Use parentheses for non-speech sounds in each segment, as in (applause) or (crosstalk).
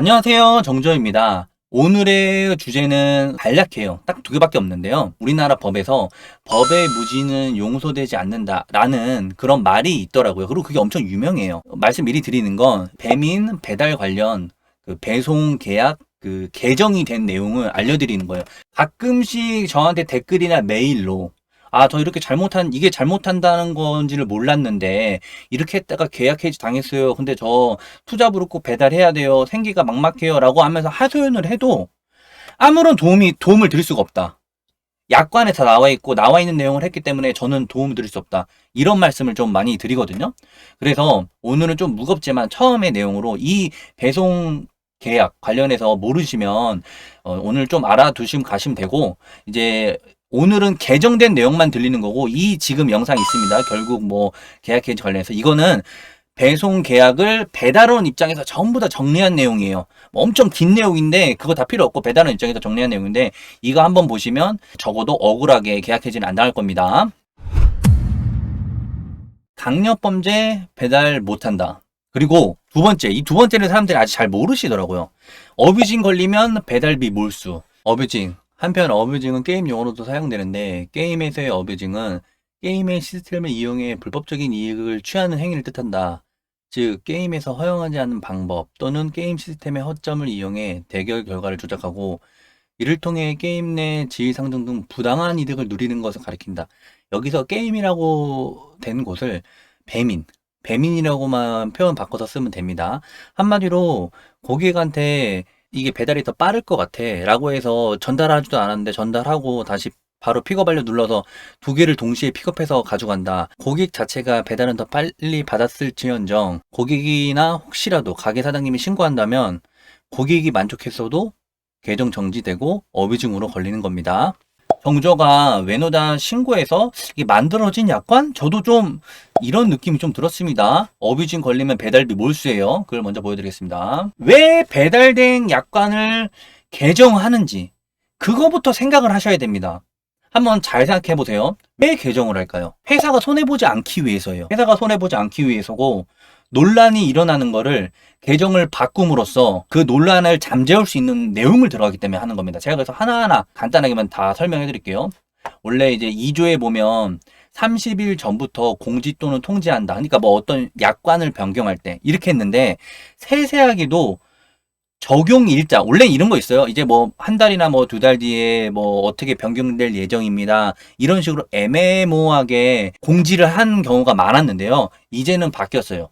안녕하세요. 정조입니다. 오늘의 주제는 간략해요. 딱 두 개밖에 없는데요. 우리나라 법에서 법의 무지는 용서되지 않는다 라는 그런 말이 있더라고요. 그리고 그게 엄청 유명해요. 말씀 미리 드리는 건 배민 배달 관련 그 배송 계약 그 개정이 된 내용을 알려드리는 거예요. 가끔씩 저한테 댓글이나 메일로 아, 저 이렇게 잘못한, 이게 잘못한다는 건지를 몰랐는데, 이렇게 했다가 계약 해지 당했어요. 근데 저 투잡으로 꼭 배달해야 돼요. 생기가 막막해요. 라고 하면서 하소연을 해도 아무런 도움이, 도움을 드릴 수가 없다. 약관에 다 나와 있고, 나와 있는 내용을 했기 때문에 저는 도움을 드릴 수 없다. 이런 말씀을 좀 많이 드리거든요. 그래서 오늘은 좀 무겁지만 처음의 내용으로 이 배송 계약 관련해서 모르시면 어, 오늘 좀 알아두시면 가시면 되고 이제 오늘은 개정된 내용만 들리는 거고 이 지금 영상 있습니다. 결국 뭐 계약 해지 관련해서 이거는 배송 계약을 배달원 입장에서 전부 다 정리한 내용이에요. 뭐 엄청 긴 내용인데 그거 다 필요 없고 배달원 입장에서 정리한 내용인데 이거 한번 보시면 적어도 억울하게 계약 해지는 안 당할 겁니다. 강력범죄 배달 못한다. 그리고 두 번째, 이 두 번째는 사람들이 아직 잘 모르시더라고요. 어뷰징 걸리면 배달비 몰수. 어뷰징. 한편 어뷰징은 게임 용어로도 사용되는데 게임에서의 어뷰징은 게임의 시스템을 이용해 불법적인 이익을 취하는 행위를 뜻한다. 즉 게임에서 허용하지 않는 방법 또는 게임 시스템의 허점을 이용해 대결 결과를 조작하고 이를 통해 게임 내 지위 상승 등 부당한 이득을 누리는 것을 가리킨다. 여기서 게임이라고 된 곳을 배민, 배민이라고만 표현 바꿔서 쓰면 됩니다. 한마디로 고객한테 이게 배달이 더 빠를 것 같아 라고 해서 전달하지도 않았는데 전달하고 다시 바로 픽업 완료 눌러서 두 개를 동시에 픽업해서 가져간다. 고객 자체가 배달은 더 빨리 받았을지언정 고객이나 혹시라도 가게 사장님이 신고한다면 고객이 만족했어도 계정 정지되고 어뷰징으로 걸리는 겁니다. 정조가 외노다 신고해서 만들어진 약관? 저도 좀 이런 느낌이 좀 들었습니다. 어뷰징 걸리면 배달비 몰수예요. 그걸 먼저 보여드리겠습니다. 왜 배달된 약관을 개정하는지 그거부터 생각을 하셔야 됩니다. 한번 잘 생각해 보세요. 왜 개정을 할까요? 회사가 손해보지 않기 위해서예요. 회사가 손해보지 않기 위해서고 논란이 일어나는 거를 개정을 바꿈으로써 그 논란을 잠재울 수 있는 내용을 들어가기 때문에 하는 겁니다. 제가 그래서 하나하나 간단하게만 다 설명해 드릴게요. 원래 이제 2조에 보면 30일 전부터 공지 또는 통지한다. 그러니까 뭐 어떤 약관을 변경할 때 이렇게 했는데 세세하게도 적용 일자 원래 이런 거 있어요. 이제 뭐 한 달이나 뭐 두 달 뒤에 뭐 어떻게 변경될 예정입니다. 이런 식으로 애매모호하게 공지를 한 경우가 많았는데요. 이제는 바뀌었어요.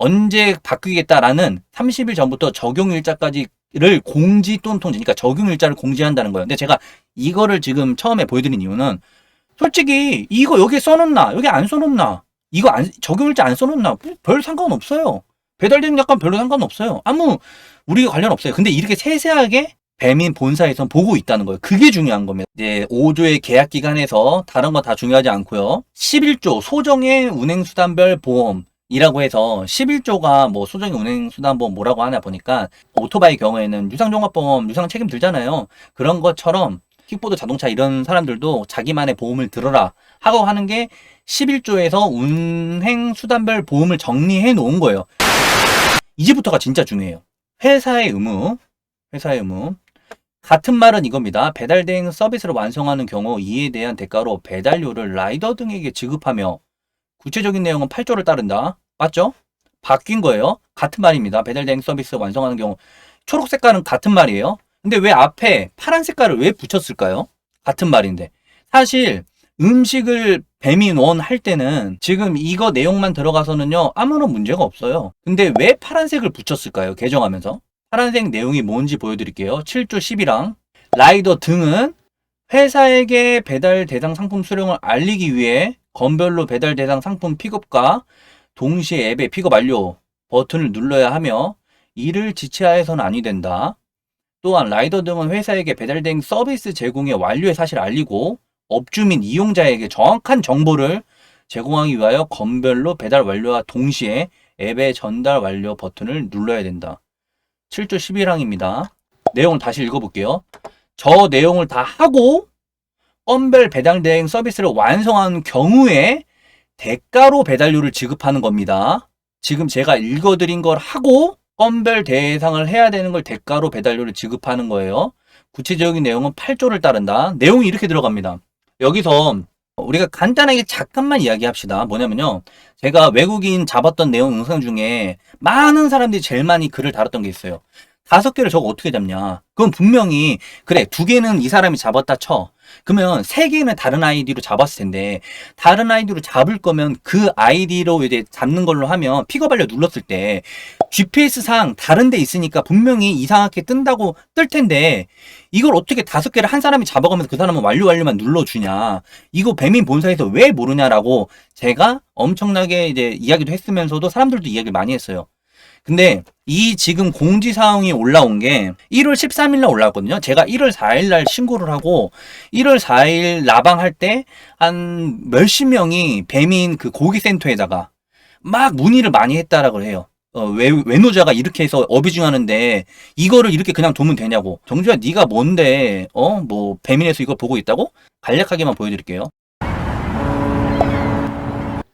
언제 바뀌겠다라는 30일 전부터 적용 일자까지를 공지 또는 통지, 그러니까 적용 일자를 공지한다는 거예요. 근데 제가 이거를 지금 처음에 보여드린 이유는 솔직히 이거 여기 써놓나 여기 안 써놓나 이거 안 적용 일자 안 써놓나 뭐별 상관없어요. 배달되는 약관 별로 상관없어요. 아무 우리가 관련 없어요. 근데 이렇게 세세하게 배민 본사에선 보고 있다는 거예요. 그게 중요한 겁니다. 이제 5조의 계약 기간에서 다른 거다 중요하지 않고요. 11조 소정의 운행수단별 보험 이라고 해서 11조가 뭐 소정의 운행수단보험 뭐라고 하나 보니까 오토바이 경우에는 유상종합보험 유상 책임 들잖아요. 그런 것처럼 킥보드 자동차 이런 사람들도 자기만의 보험을 들어라 하고 하는 게 11조에서 운행수단별 보험을 정리해 놓은 거예요. 이제부터가 진짜 중요해요. 회사의 의무, 회사의 의무. 같은 말은 이겁니다. 배달 대행 서비스를 완성하는 경우 이에 대한 대가로 배달료를 라이더 등에게 지급하며 구체적인 내용은 8조를 따른다. 맞죠? 바뀐 거예요. 같은 말입니다. 배달 대행 서비스 완성하는 경우 초록 색깔은 같은 말이에요. 근데 왜 앞에 파란 색깔을 왜 붙였을까요? 같은 말인데. 사실 음식을 배민원 할 때는 지금 이거 내용만 들어가서는요 아무런 문제가 없어요. 근데 왜 파란색을 붙였을까요? 개정하면서 파란색 내용이 뭔지 보여드릴게요. 7조 10이랑 라이더 등은 회사에게 배달 대상 상품 수령을 알리기 위해 건별로 배달 대상 상품 픽업과 동시에 앱의 픽업 완료 버튼을 눌러야 하며 이를 지체하여서는 아니 된다. 또한 라이더 등은 회사에게 배달 대행 서비스 제공의 완료의 사실을 알리고 업주 민 이용자에게 정확한 정보를 제공하기 위하여 건별로 배달 완료와 동시에 앱의 전달 완료 버튼을 눌러야 된다. 7조 11항입니다. 내용을 다시 읽어볼게요. 저 내용을 다 하고 건별 배달 대행 서비스를 완성한 경우에 대가로 배달료를 지급하는 겁니다. 지금 제가 읽어드린 걸 하고 건별 대상을 해야 되는 걸 대가로 배달료를 지급하는 거예요. 구체적인 내용은 8조를 따른다. 내용이 이렇게 들어갑니다. 여기서 우리가 간단하게 잠깐만 이야기합시다. 뭐냐면요. 제가 외국인 잡았던 내용 영상 중에 많은 사람들이 제일 많이 글을 달았던 게 있어요. 다섯 개를 저거 어떻게 잡냐? 그건 분명히 그래 두 개는 이 사람이 잡았다 쳐. 그러면 세 개는 다른 아이디로 잡았을 텐데 다른 아이디로 잡을 거면 그 아이디로 이제 잡는 걸로 하면 픽업 알려 눌렀을 때 GPS 상 다른 데 있으니까 분명히 이상하게 뜬다고 뜰 텐데 이걸 어떻게 다섯 개를 한 사람이 잡아가면서 그 사람은 완료 완료만 눌러주냐 이거 배민 본사에서 왜 모르냐라고 제가 엄청나게 이제 이야기도 했으면서도 사람들도 이야기를 많이 했어요. 근데 이 지금 공지사항이 올라온 게 1월 13일 날 올라왔거든요. 제가 1월 4일 날 신고를 하고 1월 4일 라방할 때 한 몇십 명이 배민 그 고기센터에다가 막 문의를 많이 했다라고 해요. 어, 외, 외노자가 이렇게 해서 어비중하는데 이거를 이렇게 그냥 두면 되냐고. 정주야 네가 뭔데 어 뭐 배민에서 이걸 보고 있다고? 간략하게만 보여드릴게요.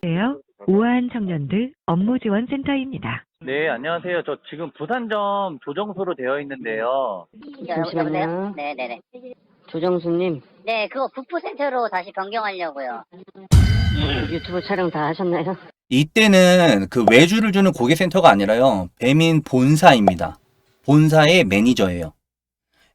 안녕하세요. 우아한 청년들 업무 지원 센터입니다. 네 안녕하세요. 저 지금 부산점 조정소로 되어 있는데요. 잠시만요. 여보세요? 네네네. 조정수님, 네, 그거 북부센터로 다시 변경하려고요. 유튜브 촬영 다 하셨나요? 이때는 그 외주를 주는 고객센터가 아니라요. 배민 본사입니다. 본사의 매니저예요.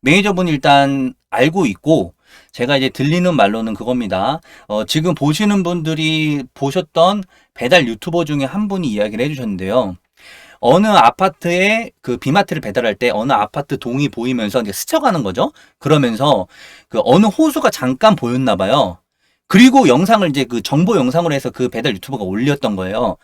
매니저분 일단 알고 있고 제가 이제 들리는 말로는 그겁니다. 어, 지금 보시는 분들이 보셨던 배달 유튜버 중에 한 분이 이야기를 해주셨는데요. 어느 아파트에 그 비마트를 배달할 때 어느 아파트 동이 보이면서 이제 스쳐가는 거죠. 그러면서 그 어느 호수가 잠깐 보였나 봐요. 그리고 영상을 이제 그 정보 영상으로 해서 그 배달 유튜버가 올렸던 거예요.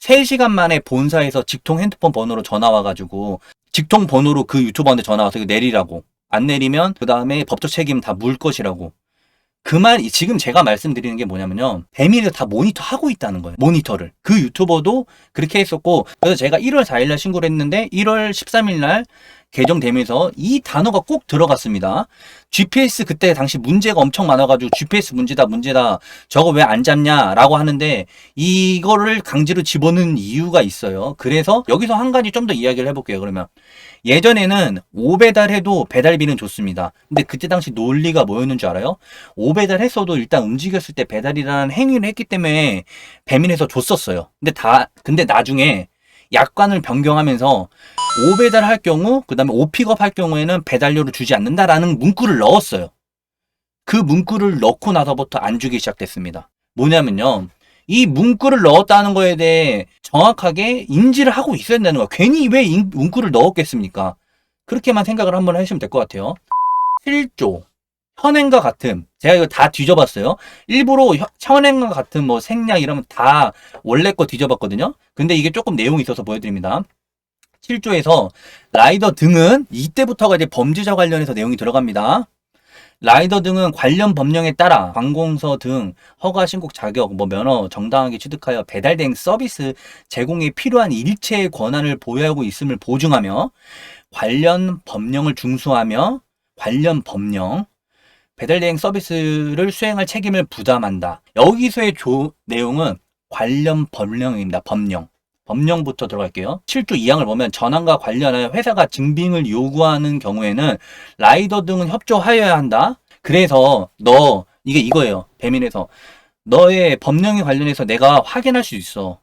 3시간 만에 본사에서 직통 핸드폰 번호로 전화 와가지고 직통 번호로 그 유튜버한테 전화 와서 내리라고. 안 내리면 그 다음에 법적 책임 다 물 것이라고. 그 말, 지금 제가 말씀드리는 게 뭐냐면요. 배민에서 다 모니터 하고 있다는 거예요. 모니터를. 그 유튜버도 그렇게 했었고, 그래서 제가 1월 4일 날 신고를 했는데, 1월 13일 날 개정되면서 이 단어가 꼭 들어갔습니다. GPS 그때 당시 문제가 엄청 많아가지고 GPS 문제다 문제다 저거 왜 안 잡냐라고 하는데 이거를 강제로 집어넣은 이유가 있어요. 그래서 여기서 한 가지 좀 더 이야기를 해볼게요. 그러면 예전에는 5배달 해도 배달비는 좋습니다. 근데 그때 당시 논리가 뭐였는 줄 알아요? 5배달 했어도 일단 움직였을 때 배달이라는 행위를 했기 때문에 배민에서 줬었어요. 근데 다 근데 나중에 약관을 변경하면서 5배달 할 경우, 그 다음에 5픽업 할 경우에는 배달료를 주지 않는다라는 문구를 넣었어요. 그 문구를 넣고 나서부터 안 주기 시작됐습니다. 뭐냐면요. 이 문구를 넣었다는 거에 대해 정확하게 인지를 하고 있어야 된다는 거야. 괜히 왜 인- 문구를 넣었겠습니까? 그렇게만 생각을 한번 하시면 될 것 같아요. 7조. 현행과 같음. 제가 이거 다 뒤져봤어요. 일부러 혀- 현행과 같은 뭐 생략 이러면 다 원래 거 뒤져봤거든요. 근데 이게 조금 내용이 있어서 보여드립니다. 7조에서 라이더 등은 이때부터가 이제 범죄자 관련해서 내용이 들어갑니다. 라이더 등은 관련 법령에 따라 관공서 등 허가 신고 자격, 뭐 면허 정당하게 취득하여 배달 대행 서비스 제공에 필요한 일체의 권한을 보유하고 있음을 보증하며 관련 법령을 준수하며 관련 법령 배달 대행 서비스를 수행할 책임을 부담한다. 여기서의 조, 내용은 관련 법령입니다. 법령. 법령부터 들어갈게요. 7조 2항을 보면 전환과 관련하여 회사가 증빙을 요구하는 경우에는 라이더 등은 협조하여야 한다. 그래서 너 이게 이거예요. 배민에서 너의 법령에 관련해서 내가 확인할 수 있어.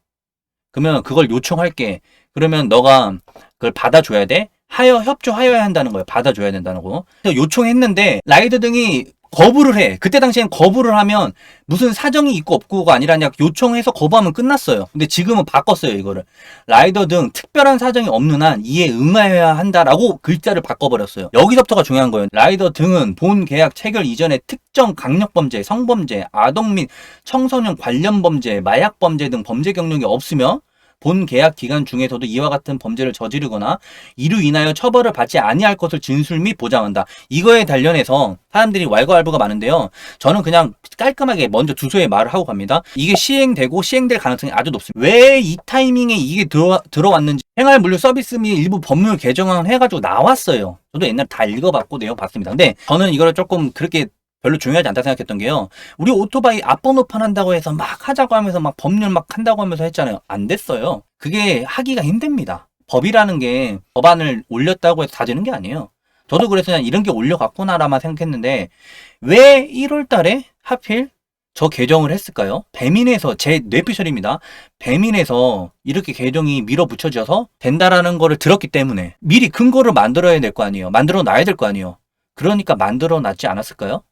그러면 그걸 요청할게. 그러면 너가 그걸 받아줘야 돼. 하여 협조하여야 한다는 거예요. 받아줘야 된다는 거. 요청했는데 라이더 등이 거부를 해. 그때 당시엔 거부를 하면 무슨 사정이 있고 없고가 아니라 그냥 요청해서 거부하면 끝났어요. 근데 지금은 바꿨어요, 이거를. 라이더 등 특별한 사정이 없는 한 이에 응하여야 한다라고 글자를 바꿔버렸어요. 여기서부터가 중요한 거예요. 라이더 등은 본 계약 체결 이전에 특정 강력범죄, 성범죄, 아동 및 청소년 관련 범죄, 마약 범죄 등 범죄 경력이 없으며 본 계약 기간 중에서도 이와 같은 범죄를 저지르거나 이로 인하여 처벌을 받지 아니할 것을 진술 및 보장한다. 이거에 관련해서 사람들이 왈가왈부가 많은데요. 저는 그냥 깔끔하게 먼저 주소에 말을 하고 갑니다. 이게 시행되고 시행될 가능성이 아주 높습니다. 왜 이 타이밍에 이게 들어, 들어왔는지 생활 물류 서비스 및 일부 법률 개정안 해가지고 나왔어요. 저도 옛날 다 읽어봤고 내용 봤습니다. 근데 저는 이거를 조금 그렇게 별로 중요하지 않다 생각했던 게요. 우리 오토바이 앞번호판 한다고 해서 막 하자고 하면서 막 법률 막 한다고 하면서 했잖아요. 안 됐어요. 그게 하기가 힘듭니다. 법이라는 게 법안을 올렸다고 해서 다 되는 게 아니에요. 저도 그래서 그냥 이런 게 올려갔구나라만 생각했는데 왜 1월 달에 하필 저 개정을 했을까요? 배민에서 제 뇌피셜입니다. 배민에서 이렇게 개정이 밀어붙여져서 된다라는 거를 들었기 때문에 미리 근거를 만들어야 될 거 아니에요. 만들어 놔야 될 거 아니에요. 그러니까 만들어 놨지 않았을까요?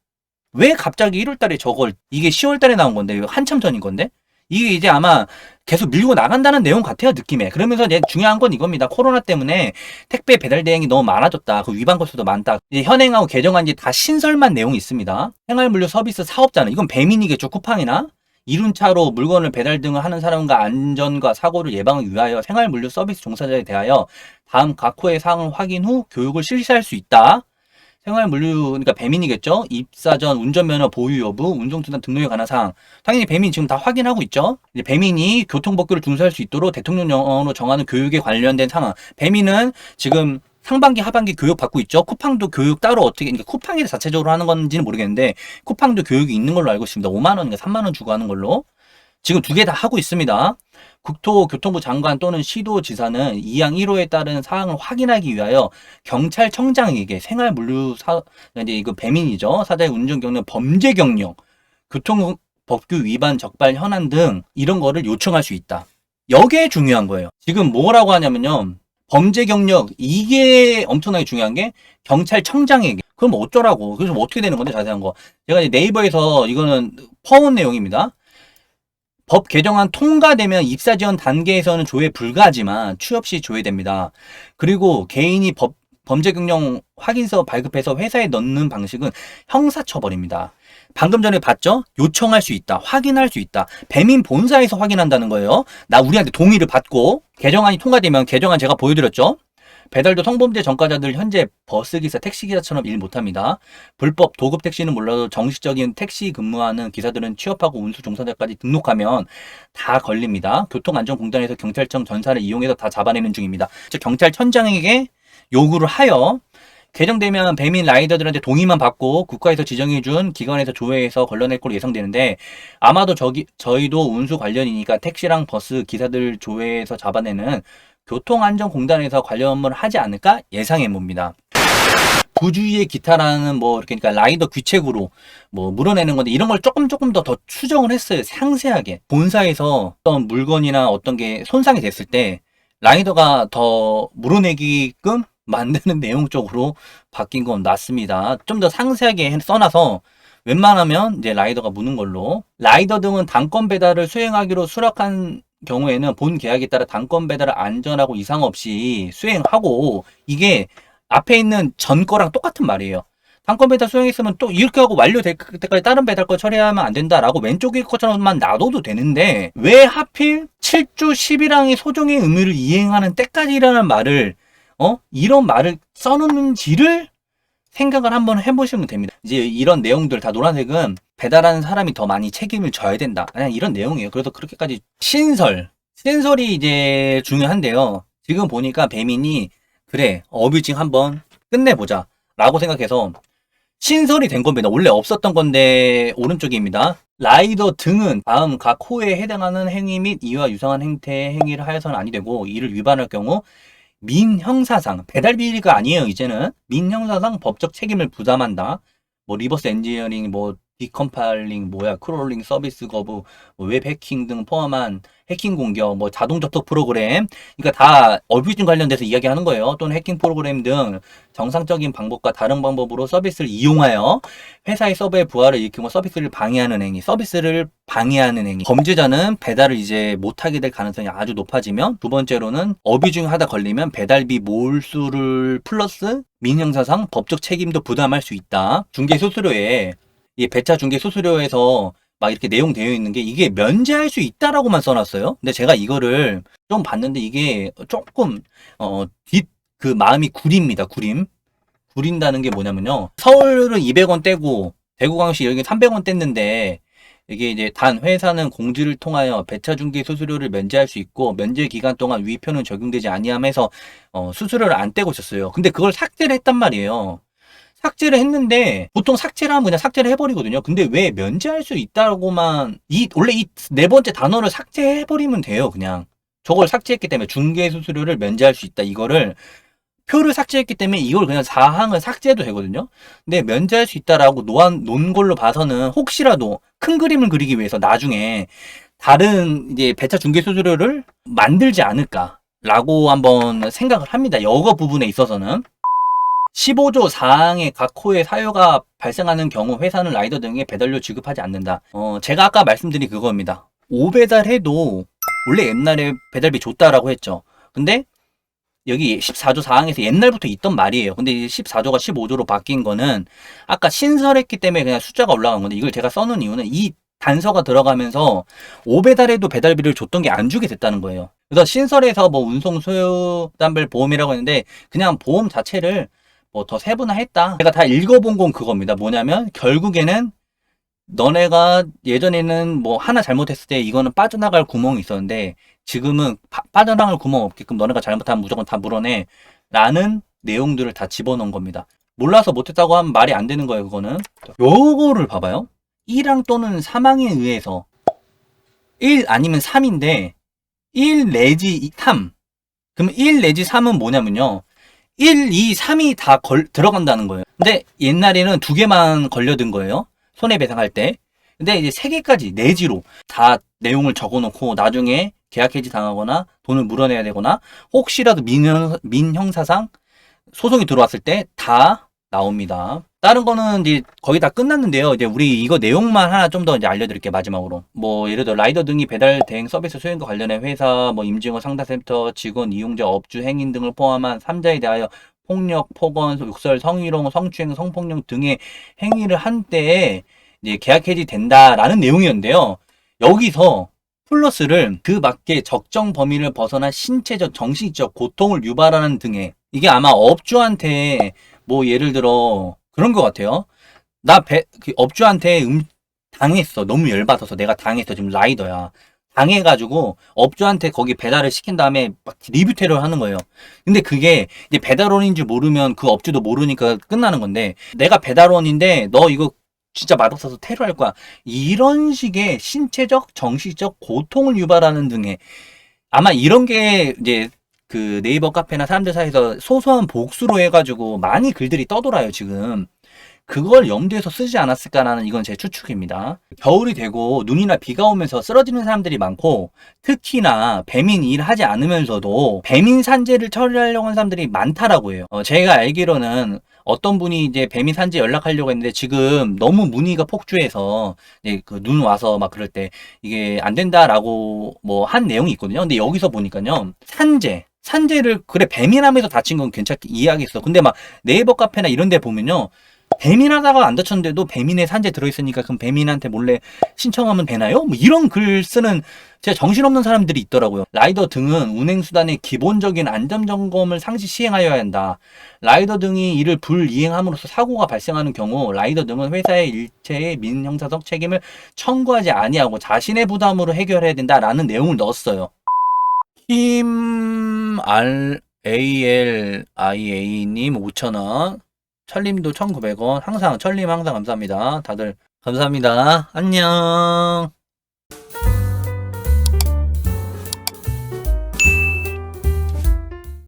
왜 갑자기 1월 달에 저걸 이게 10월 달에 나온 건데 한참 전인 건데? 이게 이제 아마 계속 밀고 나간다는 내용 같아요 느낌에. 그러면서 이제 중요한 건 이겁니다. 코로나 때문에 택배 배달 대행이 너무 많아졌다. 그 위반 건수도 많다. 이제 현행하고 개정한 지다 신설만 내용이 있습니다. 생활물류 서비스 사업자는 이건 배민이겠죠 쿠팡이나 이륜차로 물건을 배달 등을 하는 사람과 안전과 사고를 예방을 위하여 생활물류 서비스 종사자에 대하여 다음 각 호의 사항을 확인 후 교육을 실시할 수 있다. 생활 물류 그러니까 배민이겠죠. 입사 전 운전면허 보유 여부, 운송수단 등록에 관한 사항. 당연히 배민 지금 다 확인하고 있죠. 이제 배민이 교통법규를 준수할 수 있도록 대통령령으로 정하는 교육에 관련된 상황. 배민은 지금 상반기 하반기 교육 받고 있죠. 쿠팡도 교육 따로 어떻게 그러니까 쿠팡이 자체적으로 하는 건지는 모르겠는데 쿠팡도 교육이 있는 걸로 알고 있습니다. 5만 원인가 3만 원 주고 하는 걸로. 지금 두 개 다 하고 있습니다. 국토교통부 장관 또는 시도지사는 2항 1호에 따른 사항을 확인하기 위하여 경찰청장에게 생활물류 사 이제 이거 배민이죠 사자의 운전 경력, 범죄 경력, 교통 법규 위반 적발 현안 등 이런 거를 요청할 수 있다. 여기에 중요한 거예요. 지금 뭐라고 하냐면요. 범죄 경력 이게 엄청나게 중요한 게 경찰청장에게 그럼 어쩌라고 그래서 뭐 어떻게 되는 건데 자세한 거 제가 이제 네이버에서 이거는 퍼온 내용입니다. 법 개정안 통과되면 입사 지원 단계에서는 조회 불가하지만 취업 시 조회됩니다. 그리고 개인이 법, 범죄 경력 확인서 발급해서 회사에 넣는 방식은 형사처벌입니다. 방금 전에 봤죠? 요청할 수 있다. 확인할 수 있다. 배민 본사에서 확인한다는 거예요. 나 우리한테 동의를 받고 개정안이 통과되면 개정안 제가 보여드렸죠? 배달도 성범죄 전과자들 현재 버스기사, 택시기사처럼 일 못합니다. 불법 도급 택시는 몰라도 정식적인 택시 근무하는 기사들은 취업하고 운수 종사자까지 등록하면 다 걸립니다. 교통안전공단에서 경찰청 전사를 이용해서 다 잡아내는 중입니다. 즉 경찰청장에게 요구를 하여 개정되면 배민 라이더들한테 동의만 받고 국가에서 지정해준 기관에서 조회해서 걸러낼 걸로 예상되는데 아마도 저기 저희도 운수 관련이니까 택시랑 버스 기사들 조회해서 잡아내는 교통안전공단에서 관련 업무를 하지 않을까 예상해 봅니다. 부주의의 기타라는 뭐 이렇게 그러니까 라이더 귀책으로 뭐 물어내는 건데 이런 걸 조금 조금 더 더 추정을 했어요 상세하게. 본사에서 어떤 물건이나 어떤 게 손상이 됐을 때 라이더가 더 물어내기끔 (laughs) 만드는 내용 쪽으로 바뀐 건 맞습니다. 좀 더 상세하게 해- 써놔서 웬만하면 이제 라이더가 무는 걸로. 라이더 등은 단건 배달을 수행하기로 수락한 경우에는 본 계약에 따라 단건 배달을 안전하고 이상 없이 수행하고 이게 앞에 있는 전 거랑 똑같은 말이에요. 단건 배달 수행했으면 또 이렇게 하고 완료될 때까지 다른 배달 거 처리하면 안 된다라고 왼쪽의 것처럼만 놔둬도 되는데 왜 하필 7주 11항의 소정의 의무를 이행하는 때까지라는 말을 어 이런 말을 써놓는지를 생각을 한번 해보시면 됩니다. 이제 이런 내용들 다 노란색은 배달하는 사람이 더 많이 책임을 져야 된다. 그냥 이런 내용이에요. 그래서 그렇게까지 신설, 신설이 이제 중요한데요. 지금 보니까 배민이 그래 어뷰징 한번 끝내보자 라고 생각해서 신설이 된 겁니다. 원래 없었던 건데 오른쪽입니다. 라이더 등은 다음 각 호에 해당하는 행위 및 이와 유사한 행태의 행위를 하여서는 아니 되고 이를 위반할 경우 민형사상 배달 비리가 아니에요 이제는 민형사상 법적 책임을 부담한다. 뭐 리버스 엔지니어링 뭐 디컴파일링 뭐야 크롤링 서비스 거부 뭐 웹 해킹 등 포함한 해킹 공격 뭐 자동 접속 프로그램 그러니까 다 어뷰징 관련돼서 이야기하는 거예요. 또는 해킹 프로그램 등 정상적인 방법과 다른 방법으로 서비스를 이용하여 회사의 서버의 부하를 일으키고 서비스를 방해하는 행위 서비스를 방해하는 행위. 범죄자는 배달을 이제 못하게 될 가능성이 아주 높아지면 두 번째로는 어뷰징 하다 걸리면 배달비 몰수를 플러스 민형사상 법적 책임도 부담할 수 있다. 중개 수수료에 이 배차 중개 수수료에서 막 이렇게 내용 되어 있는 게 이게 면제할 수 있다라고만 써놨어요. 근데 제가 이거를 좀 봤는데 이게 조금 어뒷 그 마음이 구립니다. 구림. 구린다는 게 뭐냐면요. 서울은 200원 떼고 대구광역시 여기 300원 뗐는데 이게 이제 단 회사는 공지를 통하여 배차 중개 수수료를 면제할 수 있고 면제 기간 동안 위표는 적용되지 아니하면서 어, 수수료를 안 떼고 있었어요. 근데 그걸 삭제를 했단 말이에요. 삭제를 했는데 보통 삭제를 하면 그냥 삭제를 해버리거든요. 근데 왜 면제할 수 있다고만 이 원래 이 네 번째 단어를 삭제해버리면 돼요. 그냥 저걸 삭제했기 때문에 중개 수수료를 면제할 수 있다. 이거를 표를 삭제했기 때문에 이걸 그냥 사항을 삭제해도 되거든요. 근데 면제할 수 있다라고 놓은, 놓은 걸로 봐서는 혹시라도 큰 그림을 그리기 위해서 나중에 다른 이제 배차 중개 수수료를 만들지 않을까라고 한번 생각을 합니다. 여거 부분에 있어서는 15조 4항의 각 호의 사유가 발생하는 경우 회사는 라이더 등의 배달료 지급하지 않는다. 어, 제가 아까 말씀드린 그겁니다. 5배달해도 원래 옛날에 배달비 줬다라고 했죠. 근데 여기 14조 4항에서 옛날부터 있던 말이에요. 근데 이제 14조가 15조로 바뀐 거는 아까 신설했기 때문에 그냥 숫자가 올라간 건데 이걸 제가 써놓은 이유는 이 단서가 들어가면서 5배달에도 배달비를 줬던 게 안 주게 됐다는 거예요. 그래서 신설에서 뭐 운송 소요담별 보험이라고 했는데 그냥 보험 자체를 뭐 더 세분화했다. 제가 다 읽어본 건 그겁니다. 뭐냐면 결국에는 너네가 예전에는 뭐 하나 잘못했을 때 이거는 빠져나갈 구멍이 있었는데 지금은 파- 빠져나갈 구멍 없게끔 너네가 잘못하면 무조건 다 물어내 라는 내용들을 다 집어넣은 겁니다. 몰라서 못했다고 하면 말이 안 되는 거예요, 그거는. 요거를 봐봐요. 1항 또는 3항에 의해서 1 아니면 3인데 1 내지 3. 그럼 1 내지 3은 뭐냐면요. 1, 2, 3이 다 걸, 들어간다는 거예요. 근데 옛날에는 두 개만 걸려든 거예요. 손해배상할 때. 근데 이제 세 개까지 내지로 다 내용을 적어놓고 나중에 계약 해지 당하거나 돈을 물어내야 되거나 혹시라도 민형, 민형사상 소송이 들어왔을 때 다 나옵니다. 다른 거는 이제 거의 다 끝났는데요. 이제 우리 이거 내용만 하나 좀 더 이제 알려드릴게요. 마지막으로. 뭐 예를 들어 라이더 등이 배달 대행 서비스 수행과 관련해 회사, 뭐 임직원 상담센터, 직원, 이용자, 업주, 행인 등을 포함한 3자에 대하여 폭력, 폭언, 욕설, 성희롱, 성추행, 성폭력 등의 행위를 한 때에 이제 계약 해지 된다라는 내용이었는데요. 여기서 플러스를 그 밖에 적정 범위를 벗어난 신체적, 정신적 고통을 유발하는 등의 이게 아마 업주한테 뭐 예를 들어 그런 것 같아요. 나 배, 그 업주한테 음, 당했어. 너무 열받아서 내가 당했어. 지금 라이더야. 당해가지고 업주한테 거기 배달을 시킨 다음에 막 리뷰 테러를 하는 거예요. 근데 그게 이제 배달원인 줄 모르면 그 업주도 모르니까 끝나는 건데 내가 배달원인데 너 이거 진짜 맛없어서 테러할 거야. 이런 식의 신체적, 정신적 고통을 유발하는 등의 아마 이런 게 이제 그 네이버 카페나 사람들 사이에서 소소한 복수로 해가지고 많이 글들이 떠돌아요, 지금. 그걸 염두에서 쓰지 않았을까라는 이건 제 추측입니다. 겨울이 되고 눈이나 비가 오면서 쓰러지는 사람들이 많고 특히나 배민 일하지 않으면서도 배민 산재를 처리하려고 하는 사람들이 많다라고 해요. 어, 제가 알기로는 어떤 분이 이제 배민 산재 연락하려고 했는데 지금 너무 문의가 폭주해서 그눈 와서 막 그럴 때 이게 안 된다라고 뭐 한 내용이 있거든요. 근데 여기서 보니까요. 산재 산재를 그래 배민하면서 다친 건 괜찮게 이해하겠어. 근데 막 네이버 카페나 이런 데 보면요. 배민하다가 안 다쳤는데도 배민에 산재 들어있으니까 그럼 배민한테 몰래 신청하면 되나요? 뭐 이런 글 쓰는 진짜 정신없는 사람들이 있더라고요. 라이더 등은 운행수단의 기본적인 안전점검을 상시 시행하여야 한다. 라이더 등이 이를 불이행함으로써 사고가 발생하는 경우 라이더 등은 회사의 일체의 민형사적 책임을 청구하지 아니하고 자신의 부담으로 해결해야 된다라는 내용을 넣었어요. 힘 R A L I A 님 5,000원. 철님도 1,900원. 항상 철님 항상 감사합니다. 다들 감사합니다. 안녕.